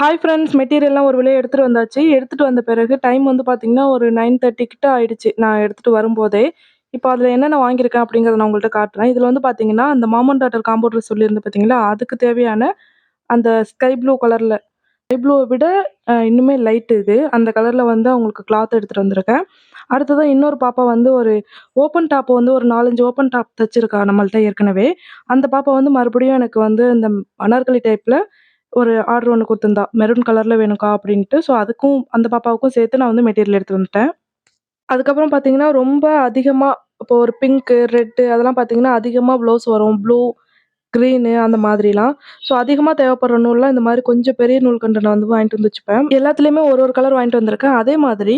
Hi friends மெட்டீரியல்லாம் ஒரு வழியா எடுத்துகிட்டு வந்தாச்சு. எடுத்துகிட்டு வந்த பிறகு டைம் வந்து பார்த்திங்கன்னா ஒரு நைன் தேர்ட்டி கிட்ட ஆயிடுச்சு. நான் எடுத்துகிட்டு வரும்போதே. இப்போ அதில் என்னென்ன வாங்கியிருக்கேன் அப்படிங்கிறத நான் உங்கள்கிட்ட காட்டுறேன். இதில் வந்து பார்த்தீங்கன்னா அந்த மாமன் டாட்டர் காம்பவுண்டர் ட்ரெஸ் சொல்லியிருந்தேன் பார்த்தீங்களா அதுக்கு தேவையான அந்த ஸ்கை ப்ளூ கலரில் ஸ்கை ப்ளூவை விட இன்னுமே லைட் இது. அந்த கலரில் வந்து அவங்களுக்கு கிளாத் எடுத்துகிட்டு வந்திருக்கேன். அடுத்ததான் இன்னொரு பாப்பா வந்து ஒரு ஓப்பன் டாப்பை வந்து ஒரு நாலஞ்சு ஓப்பன் டாப் தச்சிருக்கா நம்மள்ட்ட ஏற்கனவே. அந்த பாப்பா வந்து மறுபடியும் எனக்கு வந்து இந்த அனார்கலி டைப்பில் ஒரு ஆர்டர் ஒன்று கொடுத்துருந்தா மெரூன் கலரில் வேணும்க்கா அப்படின்ட்டு. ஸோ அதுக்கும் அந்த பாப்பாவுக்கும் சேர்த்து நான் வந்து மெட்டீரியல் எடுத்து வந்துட்டேன். அதுக்கப்புறம் பார்த்தீங்கன்னா ரொம்ப அதிகமாக இப்போ ஒரு பிங்க்கு ரெட்டு அதெல்லாம் பார்த்தீங்கன்னா அதிகமாக ப்ளவுஸ் வரும். ப்ளூ க்ரீனு அந்த மாதிரிலாம். ஸோ அதிகமாக தேவைப்படுற நூல்லாம் இந்த மாதிரி கொஞ்சம் பெரிய நூல் கண்டு நான் வந்து வாங்கிட்டு வந்து வச்சுப்பேன். எல்லாத்துலேயுமே ஒரு ஒரு கலர் வாங்கிட்டு வந்திருக்கேன். அதே மாதிரி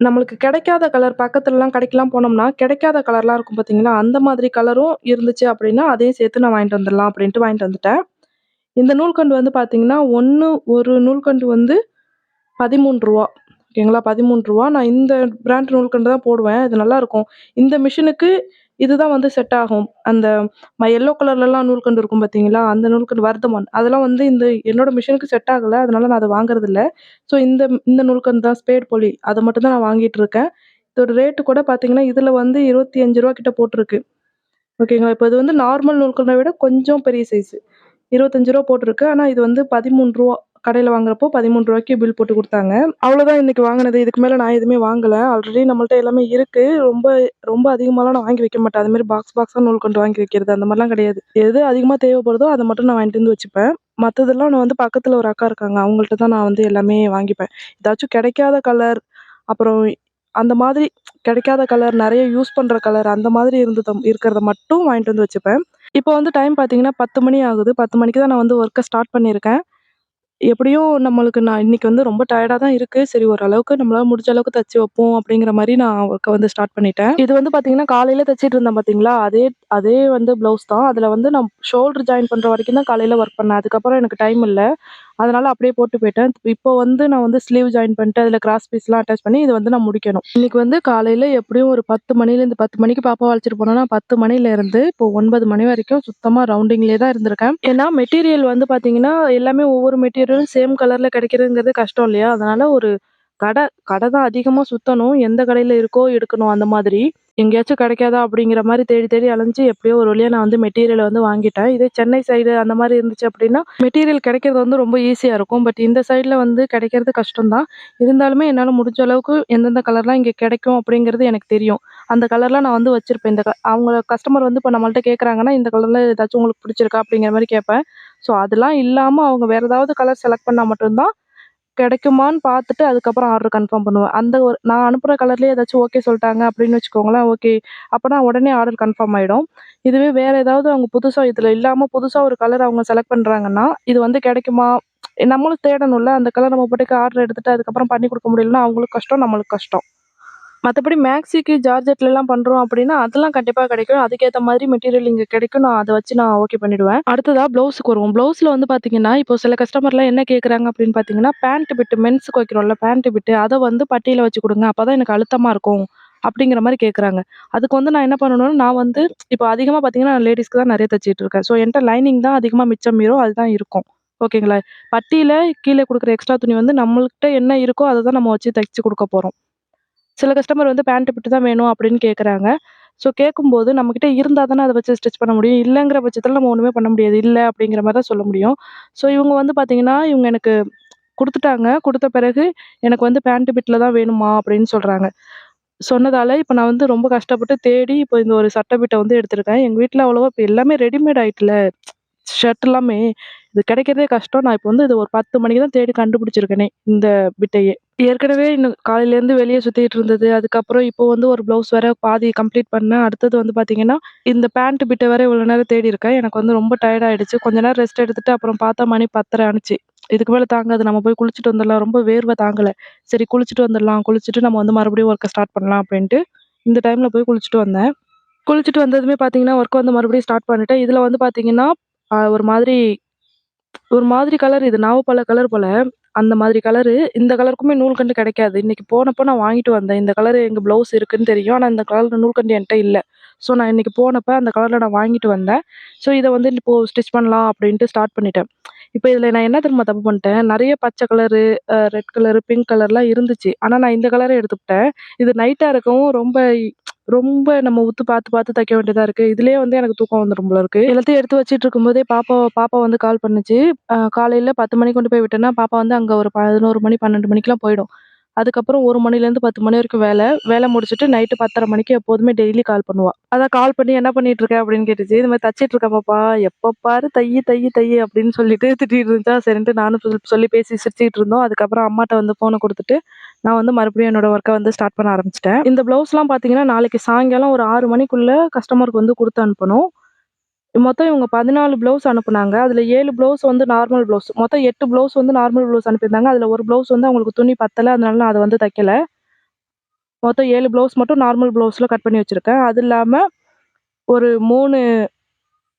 நம்மளுக்கு கிடைக்காத கலர் பக்கத்துலலாம் கடைக்கெல்லாம் போனோம்னா கிடைக்காத கலர்லாம் இருக்கும் பார்த்தீங்களா அந்த மாதிரி கலரும் இருந்துச்சு அப்படின்னா அதையும் சேர்த்து நான் வாங்கிட்டு வந்துடலாம் அப்படின்ட்டு வாங்கிட்டு வந்துட்டேன். இந்த நூல்கண்டு வந்து பார்த்தீங்கன்னா ஒன்று ஒரு நூல்கண்டு வந்து பதிமூணு ரூபா. ஓகேங்களா பதிமூணு ரூபா. நான் இந்த பிராண்ட் நூல்கண்டு தான் போடுவேன். இது நல்லாயிருக்கும் இந்த மிஷினுக்கு இதுதான் வந்து செட் ஆகும். அந்த எல்லோ கலர்லலாம் நூல்கண்டு இருக்கும் பார்த்தீங்களா அந்த நூல்கண்டு வர்த்தமான் அதெல்லாம் வந்து இந்த என்னோட மிஷினுக்கு செட் ஆகலை. அதனால நான் அதை வாங்குறதில்ல. ஸோ இந்த இந்த நூல்கண்டு தான் ஸ்பேட் பொலி அதை மட்டும் தான் நான் வாங்கிட்டு இருக்கேன். இதோட ரேட்டு கூட பார்த்தீங்கன்னா இதில் வந்து இருபத்தி அஞ்சு ரூபா கிட்ட போட்டிருக்கு. ஓகேங்களா இப்போ இது வந்து நார்மல் நூல்கண்டை விட கொஞ்சம் பெரிய சைஸு இருபத்தஞ்சு ரூபா போட்டிருக்கு. ஆனால் இது வந்து பதிமூணு ரூபா கடையில் வாங்குறப்போ பதிமூணு ரூபாய்க்கு பில் போட்டு கொடுத்தாங்க. அவ்வளோதான் இன்னைக்கு வாங்கினது. இதுக்கு மேலே நான் எதுவுமே வாங்கலை. ஆல்ரெடி நம்மள்ட்ட எல்லாமே இருக்குது ரொம்ப ரொம்ப அதிகமாகலாம் நான் வாங்கி வைக்க மாட்டேன். அதுமாரி பாக்ஸ் பாக்ஸாக நூல் கொண்டு வாங்கி வைக்கிறது அந்த மாதிரிலாம் கிடையாது. எது அதிகமாக தேவைப்படுதோ அதை மட்டும் நான் வாங்கிட்டு வந்து வச்சுப்பேன். மற்றதெல்லாம் நான் வந்து பக்கத்தில் ஒரு அக்கா இருக்காங்க. அவங்கள்ட்ட தான் நான் வந்து எல்லாமே வாங்கிப்பேன். ஏதாச்சும் கிடைக்காத கலர் அப்புறம் அந்த மாதிரி கிடைக்காத கலர் நிறைய யூஸ் பண்ணுற கலர் அந்த மாதிரி இருந்தது இருக்கிறத மட்டும் வாங்கிட்டு வந்து வச்சுப்பேன். இப்போ வந்து டைம் பார்த்தீங்கன்னா பத்து மணி ஆகுது. பத்து மணிக்கு தான் நான் வந்து ஒர்க்கை ஸ்டார்ட் பண்ணியிருக்கேன். எப்படியும் நம்மளுக்கு நான் இன்னைக்கு வந்து ரொம்ப டயர்டாக தான் இருக்குது சரி ஓரளவுக்கு நம்மளால் முடிஞ்ச அளவுக்கு தச்சு வைப்போம் அப்படிங்கிற மாதிரி நான் ஒர்க்கை வந்து ஸ்டார்ட் பண்ணிட்டேன். இது வந்து பார்த்தீங்கன்னா காலையில் தச்சிட்டு இருந்தேன் பார்த்தீங்களா அதே அதே வந்து ப்ளவுஸ் தான். அதில் வந்து நான் ஷோல்டர் ஜாயின் பண்ணுற வரைக்கும் தான் காலையில் ஒர்க் பண்ணேன். அதுக்கப்புறம் எனக்கு டைம் இல்லை. அதனால அப்படியே போட்டு போயிட்டேன். இப்போ வந்து நான் வந்து ஸ்லீவ் ஜாயின் பண்ணிட்டு அதில் கிராஸ் பீஸ்லாம் அட்டாச் பண்ணி இது வந்து நான் முடிக்கணும். இன்னைக்கு வந்து காலையில் எப்படியும் ஒரு பத்து மணிலேருந்து பத்து மணிக்கு பாப்பா அழைச்சிட்டு போனோன்னா பத்து மணிலேருந்து இப்போ ஒன்பது மணி வரைக்கும் சுத்தமாக ரவுண்டிங்லேயே தான் இருந்திருக்கேன். ஏன்னா மெட்டீரியல் வந்து பார்த்தீங்கன்னா எல்லாமே ஒவ்வொரு மெட்டீரியலும் சேம் கலரில் கிடைக்கிறதுங்கிறது கஷ்டம் இல்லையா? அதனால ஒரு கடை கடை தான் அதிகமாக சுற்றணும் எந்த கடையில் இருக்கோ எடுக்கணும் அந்த மாதிரி. எங்கேயாச்சும் கிடைக்காதா அப்படிங்கிற மாதிரி தேடி தேடி அலைஞ்சு எப்படியோ ஒரு வழியாக நான் வந்து மெட்டீரியலை வந்து வாங்கிட்டேன். இதே சென்னை சைடு அந்த மாதிரி இருந்துச்சு அப்படின்னா மெட்டீரியல் கிடைக்கிறது வந்து ரொம்ப ஈஸியாக இருக்கும். பட் இந்த சைடில் வந்து கிடைக்கிறது கஷ்டம்தான். இருந்தாலுமே என்னால் முடிஞ்ச அளவுக்கு எந்தெந்த கலர்லாம் இங்கே கிடைக்கும் அப்படிங்கிறது எனக்கு தெரியும். அந்த கலர்லாம் நான் வந்து வச்சுருப்பேன். இந்த க அவங்க கஸ்டமர் வந்து இப்போ நம்மள்ட்ட கேட்குறாங்கன்னா இந்த கலரில் ஏதாச்சும் உங்களுக்கு பிடிச்சிருக்கா அப்படிங்கிற மாதிரி கேட்பேன். ஸோ அதெல்லாம் இல்லாமல் அவங்க வேறு ஏதாவது கலர் செலக்ட் பண்ணால் மட்டும்தான் கிடைக்குமான்னு பார்த்துட்டு அதுக்கப்புறம் ஆர்டர் கன்ஃபார்ம் பண்ணுவேன். அந்த ஒரு நான் அனுப்புகிற கலர்லேயே ஏதாச்சும் ஓகே சொல்லிட்டாங்க அப்படின்னு வச்சுக்கோங்களேன் ஓகே அப்போனா உடனே ஆர்டர் கன்ஃபார்ம் ஆகிடும் இதுவே வேறு ஏதாவது அவங்க புதுசாக இதில் இல்லாமல் புதுசாக ஒரு கலர் அவங்க செலக்ட் பண்ணுறாங்கன்னா இது வந்து கிடைக்குமா? நம்மளும் தேடணும்ல. அந்த கலர் நம்ம பாட்டுக்கு ஆர்டர் எடுத்துகிட்டு அதுக்கப்புறம் பண்ணி கொடுக்க முடியலன்னா அவங்களுக்கு கஷ்டம் நம்மளுக்கு கஷ்டம். மற்றபடி மேக்ஸிக்கு ஜார்ஜெட்லலாம் பண்ணுறோம் அப்படின்னா அதெல்லாம் கண்டிப்பாக கிடைக்கும். அதுக்கேற்ற மாதிரி மெட்டீரியல் இங்கே கிடைக்கும். நான் அதை வச்சு நான் ஓகே பண்ணிவிடுவேன் அடுத்ததாக ப்ளவுஸுக்கு வருவோம். ப்ளவுஸில் வந்து பார்த்தீங்கன்னா இப்போ சில கஸ்டமர்லாம் என்ன கேட்குறாங்க அப்படின்னு பார்த்தீங்கன்னா பேண்ட் பிட்டு மென்ஸுக்கு வைக்கிறோம்ல பேண்ட் பிட்டு அதை வந்து பட்டியில் வச்சு கொடுங்க. அப்போ தான் எனக்கு அழுத்தமாக இருக்கும் அப்படிங்கிற மாதிரி கேட்குறாங்க அதுக்கு வந்து நான் என்ன பண்ணணும்னா நான் வந்து இப்போ அதிகமாக பார்த்தீங்கன்னா நான் லேடிஸ்க்கு தான் நிறைய தச்சிட்டு இருக்கேன். ஸோ என்கிட்ட லைனிங் தான் அதிகமாக மிச்சம் மீறும். அதுதான் இருக்கும். ஓகேங்களா பட்டியில் கீழே கொடுக்குற எக்ஸ்ட்ரா துணி வந்து நம்மள்கிட்ட என்ன இருக்கோ அதை தான் நம்ம வச்சு தைச்சி கொடுக்க போகிறோம் சில கஸ்டமர் வந்து பேண்ட் பிட்டு தான் வேணும் அப்படின்னு கேட்குறாங்க ஸோ கேட்கும்போது நம்மக்கிட்ட இருந்தால் தானே அதை வச்சு ஸ்டிச் பண்ண முடியும். இல்லைங்கிற பட்சத்தில் நம்ம ஒன்றுமே பண்ண முடியாது. இல்லை அப்படிங்கிற மாதிரி தான் சொல்ல முடியும். ஸோ இவங்க வந்து பார்த்திங்கன்னா இவங்க எனக்கு கொடுத்துட்டாங்க. கொடுத்த பிறகு எனக்கு வந்து பேண்ட் பிட்டில் தான் வேணுமா அப்படின்னு சொல்கிறாங்க சொன்னதால் இப்போ நான் வந்து ரொம்ப கஷ்டப்பட்டு தேடி இப்போ இந்த ஒரு சட்டை பிட்டை வந்து எடுத்திருக்கேன். எங்கள் வீட்டில் அவ்வளோவா இப்போ எல்லாமே ரெடிமேட் ஆகிட்டுல ஷர்ட் எல்லாமே. இது கிடைக்கிறதே கஷ்டம். நான் இப்போ வந்து இது ஒரு பத்து மணிக்கு தான் தேடி கண்டுபிடிச்சிருக்கேனே இந்த பிட்டையே. ஏற்கனவே இன்னும் காலையிலேருந்து வெளியே சுற்றிட்டு இருந்தது. அதுக்கப்புறம் இப்போ வந்து ஒரு ப்ளவுஸ் வேற பாதி கம்ப்ளீட் பண்ணேன். அடுத்தது வந்து பார்த்தீங்கன்னா இந்த பேண்ட் பிட்டை வேற இவ்வளோ நேரம் தேடி இருக்கேன். எனக்கு வந்து ரொம்ப டயர்ட் ஆயிடுச்சு. கொஞ்ச நேரம் ரெஸ்ட் எடுத்துட்டு அப்புறம் பார்த்தா மணி பத்தரை அனுச்சு இதுக்கு மேலே தாங்காது. நம்ம போய் குளிச்சுட்டு வந்துடலாம். ரொம்ப வேர்வை தாங்கலை. சரி குளிச்சுட்டு வந்துடலாம். குளிச்சுட்டு நம்ம வந்து மறுபடியும் ஒர்க்கை ஸ்டார்ட் பண்ணலாம் அப்படின்ட்டு இந்த டைமில் போய் குளிச்சுட்டு வந்தேன். குளிச்சுட்டு வந்ததுமே பார்த்தீங்கன்னா ஒர்க் வந்து மறுபடியும் ஸ்டார்ட் பண்ணிட்டேன். இதில் வந்து பார்த்தீங்கன்னா ஒரு மாதிரி ஒரு மாதிரி கலர் இது. நாவப்பழ கலர் போல். அந்த மாதிரி கலரு. இந்த கலருக்குமே நூல்கண்டு கிடைக்காது. இன்றைக்கி போனப்போ நான் வாங்கிட்டு வந்தேன். இந்த கலரு எங்கள் ப்ளவுஸ் இருக்குதுன்னு தெரியும். ஆனால் இந்த கலரில் நூல்கண்டு என்கிட்ட இல்லை ஸோ நான் இன்றைக்கி போனப்போ அந்த கலரில் நான் வாங்கிட்டு வந்தேன். ஸோ இதை வந்து இப்போது ஸ்டிச் பண்ணலாம் அப்படின்ட்டு ஸ்டார்ட் பண்ணிட்டேன். இப்போ இதில் நான் என்ன தெரியுமா தப்பு பண்ணிட்டேன்? நிறைய பச்சை கலரு, ரெட் கலரு, பிங்க் கலர்லாம் இருந்துச்சு. ஆனால் நான் இந்த கலரை எடுத்துக்கிட்டேன். இது நைட்டாக இருக்கவும் ரொம்ப ரொம்ப நம்ம உத்து பார்த்து பார்த்து தைக்க வேண்டியதா இருக்கு. இதுலயே வந்து எனக்கு தூக்கம் வந்துடும் போல இருக்கு. எல்லாத்தையும் எடுத்து வச்சுட்டு இருக்கும்போதே பாப்பா பாப்பா வந்து கால் பண்ணுச்சு. காலையில் காலையில 10 மணிக்கு கொண்டு போய் விட்டேன்னா, பாப்பா வந்து அங்க ஒரு 11 மணி, 12 மணிக்கெல்லாம் போயிடும். அதுக்கப்புறம் ஒரு மணிலேருந்து 10 மணி வரைக்கும் வேலை வேலை முடிச்சுட்டு நைட்டு பத்தரை மணிக்கு எப்போதுமே டெய்லி கால் பண்ணுவா. அதான் கால் பண்ணி "என்ன பண்ணிட்டு இருக்க?" அப்படின்னு கேட்டுச்சு. இந்த மாதிரி "தச்சிட்டு இருக்கேன் பாப்பா." பாரு தையி, தையி, தையி" அப்படின்னு சொல்லிட்டு திட்டிட்டு இருந்துச்சா, சரின்ட்டு நானும் சொல்லி பேசி சிரிச்சுக்கிட்டு இருந்தோம். அதுக்கப்புறம் அம்மாட்ட வந்து ஃபோனை கொடுத்துட்டு நான் வந்து மறுபடியும் என்னோட ஒர்க்கை வந்து ஸ்டார்ட் பண்ண ஆரம்பிச்சிட்டேன் இந்த ப்ளவுஸ்லாம் பார்த்தீங்கன்னா, நாளைக்கு சாயங்காலம் ஒரு ஆறு மணிக்குள்ளே கஸ்டமருக்கு வந்து கொடுத்து அனுப்பணும். மொத்தம் இவங்க 14 ப்ளவுஸ் அனுப்புனாங்க. அதில் ஏழு ப்ளவுஸ் வந்து நார்மல் ப்ளவுஸ். மொத்தம் எட்டு ப்ளவுஸ் வந்து நார்மல் ப்ளவுஸ் அனுப்பியிருந்தாங்க. அதில் ஒரு ப்ளவுஸ் வந்து அவங்களுக்கு துணி பத்தலை அதனால நான் அதை வந்து தைக்கல. மொத்தம் ஏழு ப்ளவுஸ் மட்டும் நார்மல் ப்ளவுஸில் கட் பண்ணி வச்சுருக்கேன் அது இல்லாமல் ஒரு 3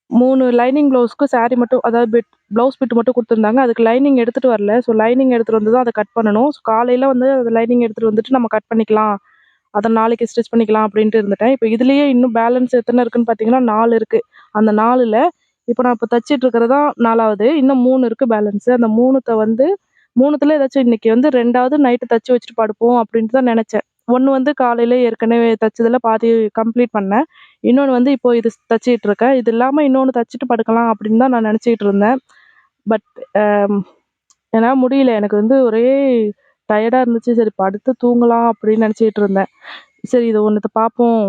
3 லைனிங் ப்ளவுஸ்க்கு சாரீ மட்டும் அதாவது பிட் ப்ளவுஸ் பிட் மட்டும் கொடுத்துருந்தாங்க அதுக்கு லைனிங் எடுத்துகிட்டு வரல. ஸோ லைனிங் எடுத்துகிட்டு வந்து தான் அதை கட் பண்ணணும். ஸோ காலையில் வந்து அது லைனிங் எடுத்துகிட்டு வந்துட்டு நம்ம கட் பண்ணிக்கலாம். அதை நாளைக்கு ஸ்டிச் பண்ணிக்கலாம் அப்படின்ட்டு இருந்துட்டேன். இப்போ இதுலேயே இன்னும் பேலன்ஸ் எத்தனை இருக்குதுன்னு பார்த்தீங்கன்னா, நாலு இருக்குது அந்த நாலில் இப்போ நான் இப்போ தச்சிட்டு இருக்கிறதா தான் 4வது. இன்னும் மூணு இருக்குது பேலன்ஸு அந்த மூணுத்தை வந்து மூணுத்தில் ஏதாச்சும் இன்றைக்கி வந்து ரெண்டாவது நைட்டு தச்சு வச்சுட்டு படுப்போம் அப்படின்ட்டு தான் நினச்சேன் ஒன்று வந்து காலையில் ஏற்கனவே தச்சதில் பாதி கம்ப்ளீட் பண்ணேன். இன்னொன்று வந்து இப்போது இது தச்சிட்டு இருக்கேன். இது இல்லாமல் இன்னொன்று தச்சுட்டு படுக்கலாம் அப்படின்னு தான் நான் நினச்சிக்கிட்டு இருந்தேன். பட் ஏன்னா முடியல. எனக்கு வந்து ஒரே டயர்டாக இருந்துச்சு. சரி படுத்து தூங்கலாம் அப்படின்னு நினச்சிக்கிட்டு இருந்தேன். சரி இது ஒன்றுத்தை பார்ப்போம்.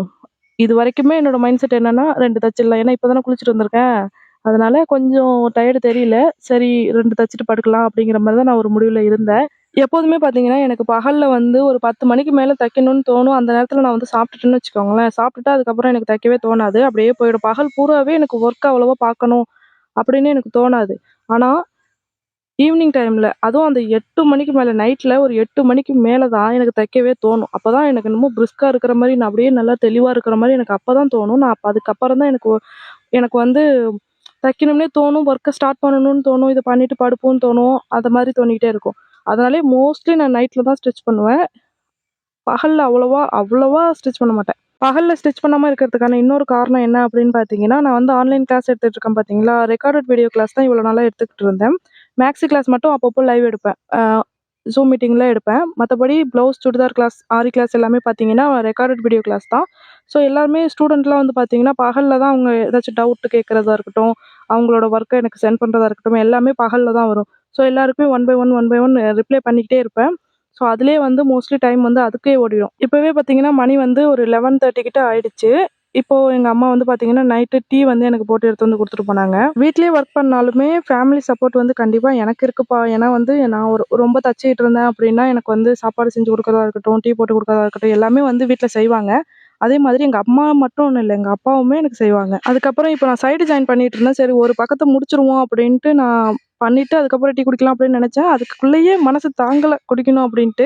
இதுவரைக்குமே என்னோடய மைண்ட் செட் என்னென்னா ரெண்டு தச்சிடலாம். ஏன்னா இப்போ தானே குளிச்சுட்டு வந்திருக்கேன். அதனால் கொஞ்சம் டயர்டு தெரியல. சரி ரெண்டு தச்சுட்டு படுக்கலாம் அப்படிங்கிற மாதிரி தான் நான் ஒரு முடிவில் இருந்தேன். எப்போதுமே பார்த்தீங்கன்னா, எனக்கு பகலில் வந்து ஒரு 10 மணிக்கு மேலே தைக்கணும்னு தோணும். அந்த நேரத்தில் நான் வந்து சாப்பிட்டுட்டேன்னு வச்சுக்கோங்களேன். சாப்பிட்டுட்டு அதுக்கப்புறம் எனக்கு தைக்கவே தோணாது. அப்படியே போயிடும். பகல் பூராவே எனக்கு ஒர்க் அவ்வளோவா பார்க்கணும் அப்படின்னு எனக்கு தோணாது. ஆனால் ஈவினிங் டைமில் அதுவும் அந்த எட்டு மணிக்கு மேலே நைட்டில் ஒரு எட்டு மணிக்கு மேலே தான் எனக்கு தைக்கவே தோணும். அப்போ தான் எனக்கு என்னமோ பிரிஸ்காக இருக்கிற மாதிரி நான் அப்படியே நல்லா தெளிவாக இருக்கிற மாதிரி எனக்கு அப்போ தான் தோணும். நான் அப்போ அதுக்கப்புறம் தான் எனக்கு எனக்கு வந்து தைக்கணும்னே தோணும். ஒர்க்கை ஸ்டார்ட் பண்ணணும்னு தோணும். இதை பண்ணிவிட்டு படுப்போம்னு தோணும். அது மாதிரி தோணிக்கிட்டே இருக்கும். அதனாலே மோஸ்ட்லி நான் நைட்டில் தான் ஸ்டிச் பண்ணுவேன். பகலில் அவ்வளோவா அவ்வளோவா ஸ்டிச் பண்ண மாட்டேன். பகலில் ஸ்டிச் பண்ணாமல் இருக்கிறதுக்கான இன்னொரு காரணம் என்ன அப்படின்னு பார்த்தீங்கன்னா, நான் வந்து ஆன்லைன் கிளாஸ் எடுத்துகிட்டு இருக்கேன் பார்த்தீங்களா? ரெக்கார்டட் வீடியோ கிளாஸ் தான் இவ்வளோ நாளாக எடுத்துக்கிட்டு இருந்தேன். மேக்ஸி கிளாஸ் மட்டும் அப்பப்போ லைவ் எடுப்பேன். ஜூம் மீட்டிங்கில் எடுப்பேன். மற்றபடி ப்ளவுஸ், சுடிதார் கிளாஸ், ஆரி கிளாஸ் எல்லாமே பார்த்தீங்கன்னா, ரெக்கார்டட் வீடியோ கிளாஸ் தான். ஸோ எல்லாருமே ஸ்டூடெண்ட்லாம் வந்து பார்த்தீங்கன்னா, பகலில் தான் அவங்க ஏதாச்சும் டவுட்டு கேட்குறதா இருக்கட்டும், அவங்களோட ஒர்க்கை எனக்கு சென்ட் பண்ணுறதா இருக்கட்டும், எல்லாமே பகலில் தான் வரும். ஸோ எல்லாருக்குமே one by one, one by one reply பண்ணிக்கிட்டே இருப்பேன். ஸோ அதிலே வந்து மோஸ்ட்லி டைம் வந்து அதுக்கே ஓடிடும். இப்போவே பார்த்தீங்கன்னா, மணி வந்து ஒரு 11:30 கிட்ட ஆயிடுச்சு. இப்போது எங்கள் அம்மா வந்து பார்த்திங்கன்னா நைட்டு டீ வந்து எனக்கு போட்டு எடுத்து வந்து கொடுத்துட்டு போனாங்க. வீட்டிலே ஒர்க் பண்ணாலுமே ஃபேமிலி சப்போர்ட் வந்து கண்டிப்பாக எனக்கு இருக்குப்பா. ஏன்னா வந்து நான் ஒரு ரொம்ப தச்சுக்கிட்டு இருந்தேன் அப்படின்னா, எனக்கு வந்து சாப்பாடு செஞ்சு கொடுக்குறதா இருக்கட்டும், டீ போட்டு கொடுக்குறதா இருக்கட்டும், எல்லாமே வந்து வீட்டில் செய்வாங்க. அதே மாதிரி எங்கள் அம்மா மட்டும் ஒன்றும் இல்லை எங்கள் அப்பாவுமே எனக்கு செய்வாங்க. அதுக்கப்புறம் இப்போ நான் சைடு ஜாயின் பண்ணிட்டு இருந்தேன். சரி ஒரு பக்கத்தை முடிச்சிருவோம் அப்படின்ட்டு நான் பண்ணிவிட்டு அதுக்கப்புறம் டீ குடிக்கலாம் அப்படின்னு நினச்சேன் அதுக்குள்ளேயே மனசு தாங்கலை குடிக்கணும் அப்படின்ட்டு.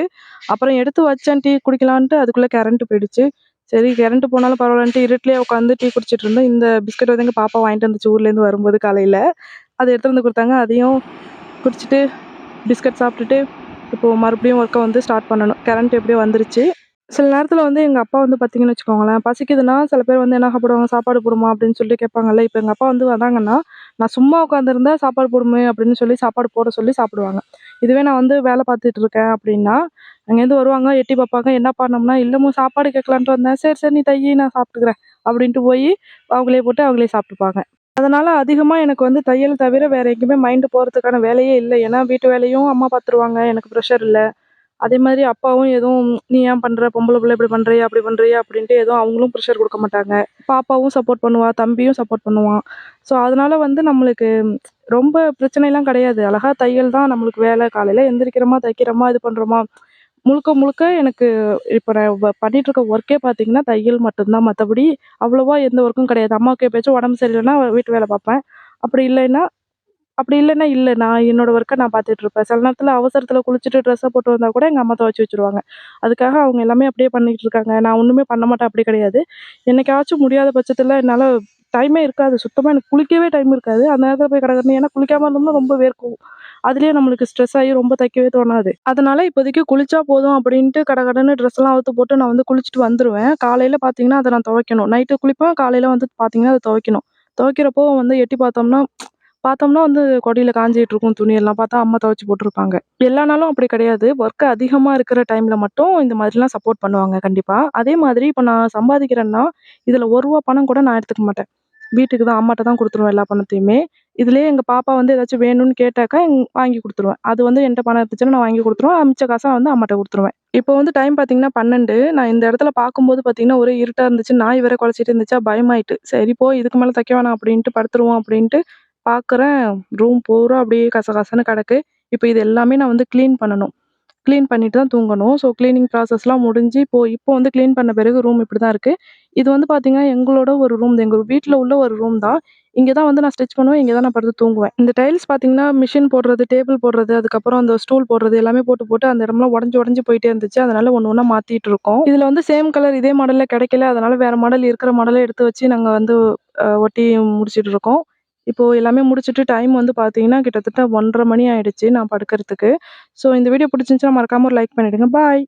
அப்புறம் எடுத்து வச்சேன் டீ குடிக்கலான்ட்டு, அதுக்குள்ளே கரண்ட்டு போயிடுச்சு. சரி கரண்ட் போனாலும் பரவாயில்லன்ட்டு இருட்டிலே உட்காந்து டீ குடிச்சிட்டு இருந்தேன். இந்த பிஸ்கட் வந்து எங்கள் பாப்பா வாங்கிட்டு வந்துச்சு ஊர்லேருந்து வரும்போது காலையில் அதை எடுத்துகிட்டு வந்து கொடுத்தாங்க அதையும் குடிச்சிட்டு, பிஸ்கட் சாப்பிட்டுட்டு, இப்போது மறுபடியும் ஒர்க்கை வந்து ஸ்டார்ட் பண்ணணும். கரண்ட் எப்படியோ வந்துருச்சு. சில நேரத்தில் வந்து எங்கள் அப்பா வந்து பார்த்தீங்கன்னு வச்சுக்கோங்களேன், பசிக்குதுன்னா சில பேர் வந்து என்ன சாப்பிடுவாங்க, "சாப்பாடு போடுமா" அப்படின்னு சொல்லிட்டு கேட்பாங்கல்ல. இப்போ எங்கள் அப்பா வந்து வராங்கன்னா, நான் சும்மா உட்காந்துருந்தா "சாப்பாடு போடுமே" அப்படின்னு சொல்லி சாப்பாடு போட சொல்லி சாப்பிடுவாங்க. இதுவே நான் வந்து வேலை பார்த்துட்டு இருக்கேன் அப்படின்னா, அங்கேருந்து வருவாங்க, எட்டி பார்ப்பாங்க. என்ன பண்ணோம்னா, இல்லைமோ சாப்பாடு கேட்கலான்ட்டு வந்தேன்." "சரி, சரி நீ தையி நான் சாப்பிட்டுக்கிறேன்." அப்படின்ட்டு போய் அவங்களே போட்டு அவங்களே சாப்பிட்டுப்பாங்க. அதனால் அதிகமாக எனக்கு வந்து தையல் தவிர வேறு எங்கேயுமே மைண்டு போகிறதுக்கான வேலையே இல்லை ஏன்னா வீட்டு வேலையும் அம்மா பார்த்துருவாங்க. எனக்கு ப்ரெஷர் இல்லை அதே மாதிரி அப்பாவும் எதுவும் "நீ ஏன் பண்ணுற பொம்பளை பிள்ளை இப்படி பண்ணுறியா அப்படி பண்ணுறியா அப்படின்ட்டு எதுவும் அவங்களும் ப்ரெஷர் கொடுக்க மாட்டாங்க. பாப்பாவும் சப்போர்ட் பண்ணுவாள் தம்பியும் சப்போர்ட் பண்ணுவான். ஸோ அதனால் வந்து நம்மளுக்கு ரொம்ப பிரச்சனைலாம் கிடையாது. அழகாக தையல் தான் நம்மளுக்கு வேலை. காலையில் எந்திரிக்கிறோமா, தைக்கிறோமா, இது பண்ணுறோமா முழுக்க முழுக்க எனக்கு இப்போ நான் பண்ணிகிட்ருக்க பண்ணிட்டு இருக்க ஒர்க்கே பார்த்தீங்கன்னா, தையல் மட்டும்தான் மற்றபடி அவ்வளோவா அவ்வளவா எந்த ஒர்க்கும் கிடையாது. அம்மாவுக்கு எப்பயாச்சும் உடம்பு சரியில்லைன்னா வீட்டு வேலை பார்ப்பேன். அப்படி இல்லைன்னா அப்படி இல்லைன்னா இல்லை நான் என்னோட ஒர்க்கை நான் பார்த்துட்டு இருப்பேன். சில நேரத்தில் அவசரத்தில் குளிச்சுட்டு ட்ரெஸ்ஸை போட்டு வந்தால் கூட எங்கள் அம்மா துவச்சி வச்சுருவாங்க. அதுக்காக அவங்க எல்லாமே அப்படியே பண்ணிட்டு இருக்காங்க. நான் ஒன்றுமே பண்ண மாட்டேன் அப்படி கிடையாது. என்னைக்காச்சும் முடியாத பட்சத்தில் என்னால் டைமே இருக்காது சுத்தமாக எனக்கு குளிக்கவே டைம் இருக்காது அந்த நேரத்தில் போய் கிடக்கணும் ஏன்னா குளிக்காமல் இருந்தோம்னா ரொம்ப வேர்க்கும் அதுலேயே நம்மளுக்கு ஸ்ட்ரெஸ் ஆகி ரொம்ப தைக்கவே தோணாது அதனால் இப்போதைக்கு குளிச்சா போதும் அப்படின்ட்டு கடகடன்னு ட்ரெஸ் ட்ரெஸ்லாம் அவுத்து போட்டு நான் வந்து குளிச்சுட்டு வந்துடுவேன் காலையில் பார்த்தீங்கன்னா அதை நான் துவைக்கணும் நைட்டு குளிப்பேன் காலையில் வந்து பார்த்தீங்கன்னா அதை துவைக்கணும் துவைக்கிறப்போ வந்து எட்டி பார்த்தோம்னா பார்த்தோம்னா வந்து கொடியில் காஞ்சிட்டு இருக்கும் துணியெல்லாம் பார்த்தா அம்மா துவைச்சி போட்டிருப்பாங்க. எல்லா நாளும் அப்படி கிடையாது. ஒர்க் அதிகமாக இருக்கிற டைமில் மட்டும் இந்த மாதிரிலாம் சப்போர்ட் பண்ணுவாங்க கண்டிப்பாக அதே மாதிரி இப்போ நான் சம்பாதிக்கிறேன்னா இதில் ஒரு ரூபா பணம் கூட நான் எடுத்துக்க மாட்டேன். வீட்டுக்கு தான் அம்மாட்ட தான் கொடுத்துருவேன் எல்லா பணத்தையுமே. இதுலேயே எங்கள் பாப்பா வந்து ஏதாச்சும் வேணும்னு கேட்டாக்கா வாங்கி கொடுத்துருவேன். அது வந்து என்கிட்ட பணம் இருந்துச்சுன்னா நான் வாங்கி கொடுத்துருவேன். மிச்ச காசாக வந்து அம்மாட்ட கொடுத்துருவேன். இப்போ வந்து டைம் பார்த்தீங்கன்னா பன்னெண்டு. நான் இந்த இடத்துல பார்க்கும்போது பார்த்தீங்கன்னா ஒரே இருட்டாக இருந்துச்சு. நான் இவரை குழச்சிட்டு இருந்துச்சா பயமாயிட்டு. சரி போ இதுக்கு மேலே தைக்க வேணாம் அப்படின்ட்டு படுத்துருவோம் அப்படின்ட்டு பார்க்குறேன் ரூம் பூரா அப்படியே கசகசன்னு கிடக்கு. இப்போ இது எல்லாமே நான் வந்து க்ளீன் பண்ணணும். க்ளீன் பண்ணிட்டு தான் தூங்கணும். ஸோ க்ளீனிங் ப்ராசஸ்லாம் முடிஞ்சு இப்போ இப்போ வந்து க்ளீன் பண்ண பிறகு ரூம் இப்படி தான் இருக்குது இது வந்து பார்த்திங்கன்னா எங்களோட ஒரு ரூம் தான். எங்கள் வீட்டில் உள்ள ஒரு ரூம் தான். இங்கே தான் வந்து நான் ஸ்டிச் பண்ணுவேன். இங்கே தான் நான் படுத்து தூங்குவேன். இந்த டைல்ஸ் பார்த்தீங்கன்னா மிஷின் போடுறது டேபிள் போடுறது அதுக்கப்புறம் அந்த ஸ்டூல் போடுறது எல்லாமே போட்டு போட்டு அந்த இடம்லாம் உடஞ்சி உடஞ்சி போயிட்டே இருந்துச்சு. அதனால் ஒன்று ஒன்றா மாற்றிட்டு இருக்கோம். இதில் வந்து சேம் கலர் இதே மாடலில் கிடைக்கல. அதனால் வேறு மாடல் இருக்கிற மாடலை எடுத்து வச்சு நாங்கள் வந்து ஒட்டி முடிச்சுட்டு இருக்கோம். இப்போ எல்லாமே முடிச்சுட்டு டைம் வந்து பார்த்தீங்கன்னா கிட்டத்தட்ட ஒன்றரை மணி ஆயிடுச்சு நான் படுக்கிறதுக்கு. ஸோ இந்த வீடியோ பிடிச்சிருந்துச்சுன்னா மறக்காம ஒரு லைக் பண்ணிடுங்க. பாய்